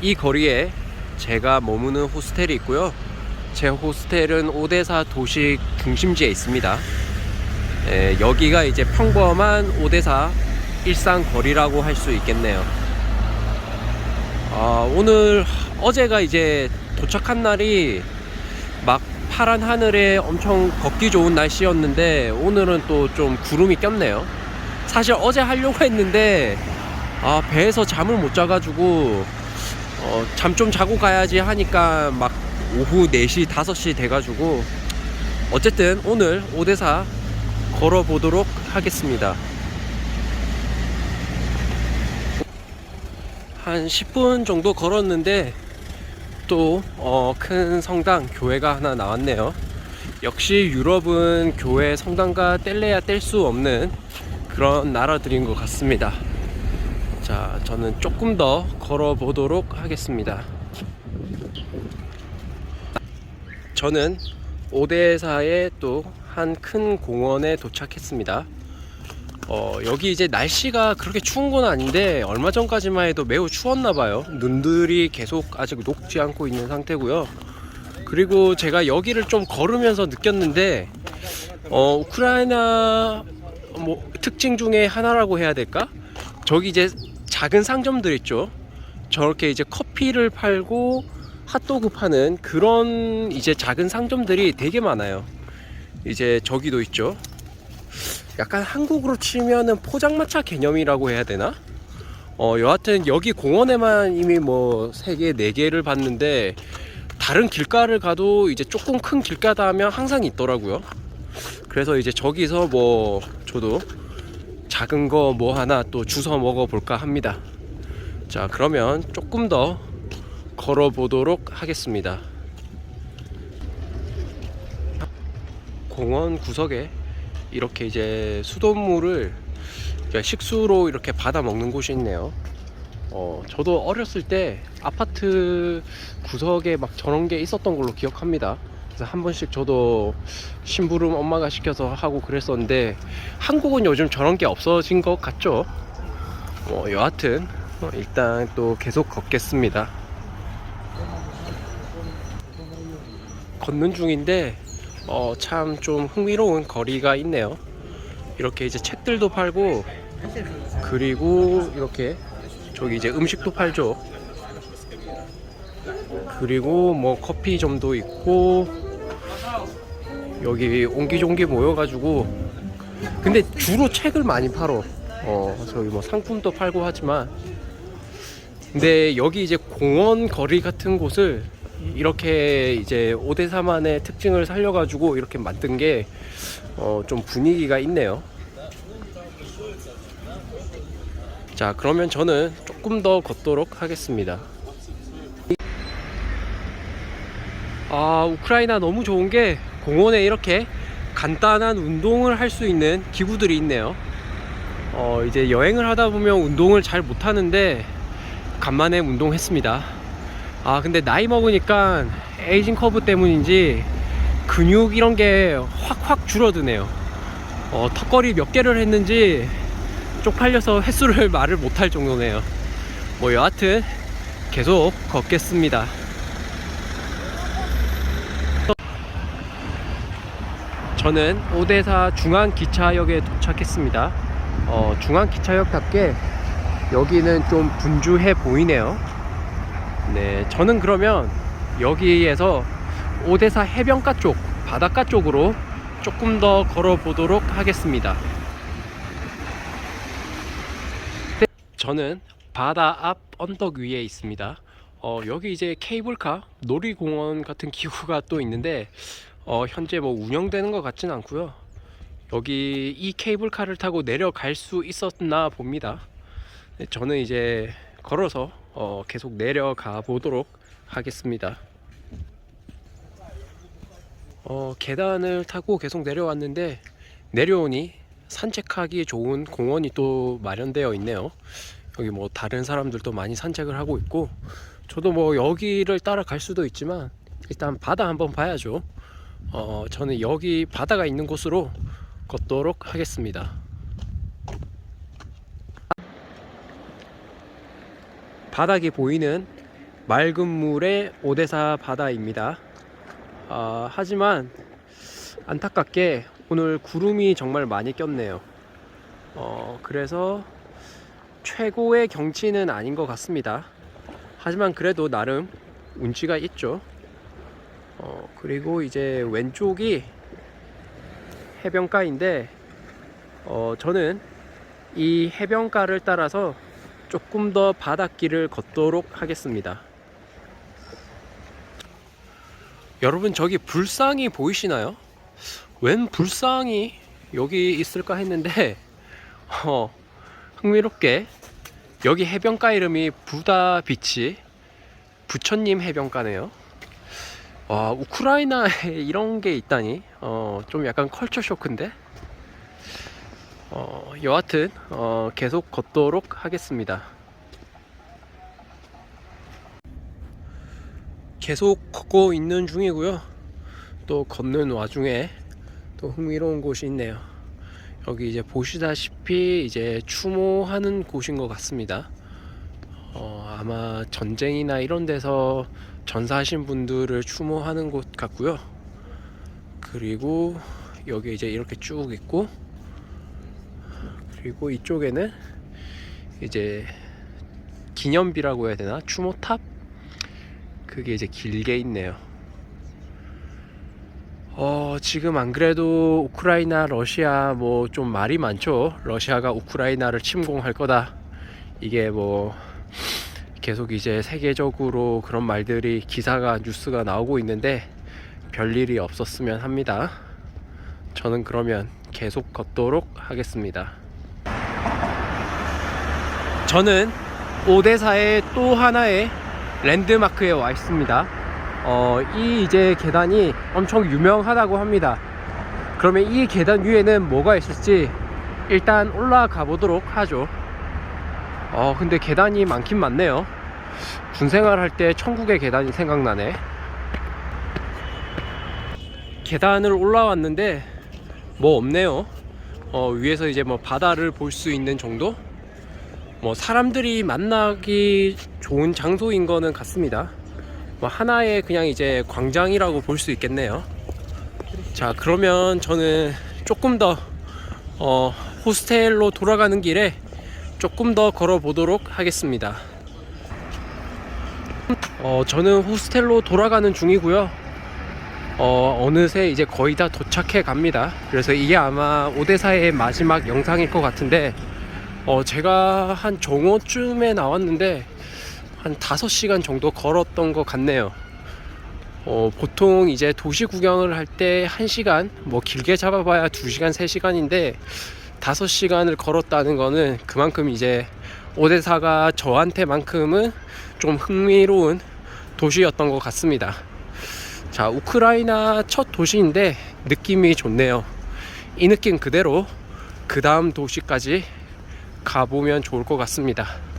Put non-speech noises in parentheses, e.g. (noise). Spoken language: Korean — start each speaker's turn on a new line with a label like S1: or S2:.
S1: 이 거리에 제가 머무는 호스텔이 있고요. 제 호스텔은 오데사 도시 중심지에 있습니다. 예, 여기가 이제 평범한 오데사 일상 거리라고 할 수 있겠네요. 아, 오늘 어제가 이제 도착한 날이 막 파란 하늘에 엄청 걷기 좋은 날씨였는데 오늘은 또 좀 구름이 꼈네요. 사실 어제 하려고 했는데 아 배에서 잠을 못 자가지고 어, 잠 좀 자고 가야지 하니까 막 오후 4시 5시 돼가지고 어쨌든 오늘 오대사 걸어보도록 하겠습니다. 한 10분 정도 걸었는데 또 어, 큰 성당 교회가 하나 나왔네요. 역시 유럽은 교회 성당과 뗄래야 뗄 수 없는 그런 나라들인 것 같습니다. 자, 저는 조금 더 걸어보도록 하겠습니다. 저는 오데사의 또 한 큰 공원에 도착했습니다. 어, 여기 이제 날씨가 그렇게 추운 건 아닌데 얼마 전까지만 해도 매우 추웠나 봐요. 눈들이 계속 아직 녹지 않고 있는 상태고요. 그리고 제가 여기를 좀 걸으면서 느꼈는데 어, 우크라이나 뭐 특징 중에 하나라고 해야 될까? 저기 이제 작은 상점들 있죠. 저렇게 이제 커피를 팔고 핫도그 파는 그런 이제 작은 상점들이 되게 많아요. 이제 저기도 있죠. 약간 한국으로 치면은 포장마차 개념이라고 해야 되나? 어, 여하튼 여기 공원에만 이미 뭐 3개, 4개를 봤는데 다른 길가를 가도 이제 조금 큰 길가다 하면 항상 있더라고요. 그래서 이제 저기서 뭐 저도 작은 거 뭐 하나 또 주워 먹어 볼까 합니다. 자, 그러면 조금 더 걸어 보도록 하겠습니다. 공원 구석에 이렇게 이제 수돗물을 식수로 이렇게 받아 먹는 곳이 있네요. 어, 저도 어렸을 때 아파트 구석에 막 저런 게 있었던 걸로 기억합니다. 그래서 한 번씩 저도 심부름 엄마가 시켜서 하고 그랬었는데 한국은 요즘 저런 게 없어진 것 같죠? 어, 여하튼 어, 일단 또 계속 걷겠습니다. 걷는 중인데 어, 참 좀 흥미로운 거리가 있네요. 이렇게 이제 책들도 팔고 그리고 이렇게 저기 이제 음식도 팔죠. 그리고 뭐 커피점도 있고 여기 옹기종기 모여가지고 근데 주로 책을 많이 팔어. 어 저기 뭐 상품도 팔고 하지만 근데 여기 이제 공원 거리 같은 곳을 이렇게 이제 오대사만의 특징을 살려가지고 이렇게 만든 게 어, 좀 분위기가 있네요. 자, 그러면 저는 조금 더 걷도록 하겠습니다. 아, 우크라이나 너무 좋은 게 공원에 이렇게 간단한 운동을 할 수 있는 기구들이 있네요. 어, 이제 여행을 하다 보면 운동을 잘 못하는데 간만에 운동했습니다. 아 근데 나이 먹으니까 에이징 커브 때문인지 근육 이런 게 확확 줄어드네요 어, 턱걸이 몇 개를 했는지 쪽팔려서 횟수를 (laughs) 말을 못할 정도네요 뭐 여하튼 계속 걷겠습니다 저는 오대사 중앙기차역에 도착했습니다 어, 중앙기차역답게 여기는 좀 분주해 보이네요 네, 저는 그러면 여기에서 오대사 해변가 쪽, 바닷가 쪽으로 조금 더 걸어보도록 하겠습니다. 네, 저는 바다 앞 언덕 위에 있습니다. 어, 여기 이제 케이블카, 놀이공원 같은 (laughs) 기구가 또 있는데, 어, 현재 뭐 운영되는 것 같진 않고요. 여기 이 케이블카를 타고 내려갈 수 있었나 봅니다. 네, 저는 이제 걸어서 어, 계속 내려가 보도록 하겠습니다. 어, 계단을 타고 계속 내려왔는데 내려오니 산책하기 좋은 공원이 또 마련되어 있네요. 여기 뭐 다른 사람들도 많이 산책을 하고 있고 저도 뭐 여기를 따라갈 수도 있지만 일단 바다 한번 봐야죠. 어, 저는 여기 바다가 있는 곳으로 걷도록 하겠습니다. 바닥이 보이는 맑은 물의 오데사 바다입니다. 아, 하지만 안타깝게 오늘 구름이 정말 많이 꼈네요. 어, 그래서 최고의 경치는 아닌 것 같습니다. 하지만 그래도 나름 운치가 있죠. 어, 그리고 이제 왼쪽이 해변가인데, 어, 저는 이 해변가를 따라서 조금 더 바닷길을 걷도록 하겠습니다. 여러분 저기 불상이 보이시나요? 웬 불상이 여기 있을까 했는데 (laughs) 어, 흥미롭게 여기 해변가 이름이 부다 비치 부처님 해변가네요. 와 우크라이나에 (laughs) 이런 게 있다니 어, 좀 약간 컬처 쇼크인데 어, 여하튼 어, 계속 걷도록 하겠습니다. 계속 걷고 있는 중이고요. 또 걷는 와중에 또 흥미로운 곳이 있네요. 여기 이제 보시다시피 이제 추모하는 곳인 것 같습니다. 어, 아마 전쟁이나 이런 데서 전사하신 분들을 추모하는 곳 같고요. 그리고 여기 이제 이렇게 쭉 있고 그리고 이쪽에는 이제 기념비라고 해야 되나 추모탑 그게 이제 길게 있네요. 어, 지금 안 그래도 우크라이나, 러시아 뭐 좀 말이 많죠. 러시아가 우크라이나를 침공할 거다. 이게 뭐 계속 이제 세계적으로 그런 말들이 기사가 뉴스가 나오고 있는데 별일이 없었으면 합니다. 저는 그러면 계속 걷도록 하겠습니다. 저는 오데사의 또 하나의 랜드마크에 와 있습니다. 어, 이 이제 계단이 엄청 유명하다고 합니다. 그러면 이 계단 위에는 뭐가 있을지 일단 올라가 보도록 하죠. 어, 근데 계단이 많긴 많네요. 군생활 할 때 천국의 계단이 생각나네. 계단을 올라왔는데 뭐 없네요. 어, 위에서 이제 뭐 바다를 볼 수 있는 정도? 뭐 사람들이 만나기 좋은 장소인 거는 같습니다. 뭐 하나의 그냥 이제 광장이라고 볼 수 있겠네요. 자, 그러면 저는 조금 더 어, 호스텔로 돌아가는 길에 조금 더 걸어 보도록 하겠습니다. 어, 저는 호스텔로 돌아가는 중이고요. 어, 어느새 이제 거의 다 도착해 갑니다. 그래서 이게 아마 오데사의 마지막 영상일 것 같은데, 어, 제가 한 정오쯤에 나왔는데, 한 5시간 정도 걸었던 것 같네요. 어, 보통 이제 도시 구경을 할 때 1시간, 뭐 길게 잡아봐야 2시간, 3시간인데, 5시간을 걸었다는 거는 그만큼 이제 오데사가 저한테만큼은 좀 흥미로운 도시였던 것 같습니다. 자, 우크라이나 첫 도시인데 느낌이 좋네요. 이 느낌 그대로 그 다음 도시까지 가보면 좋을 것 같습니다.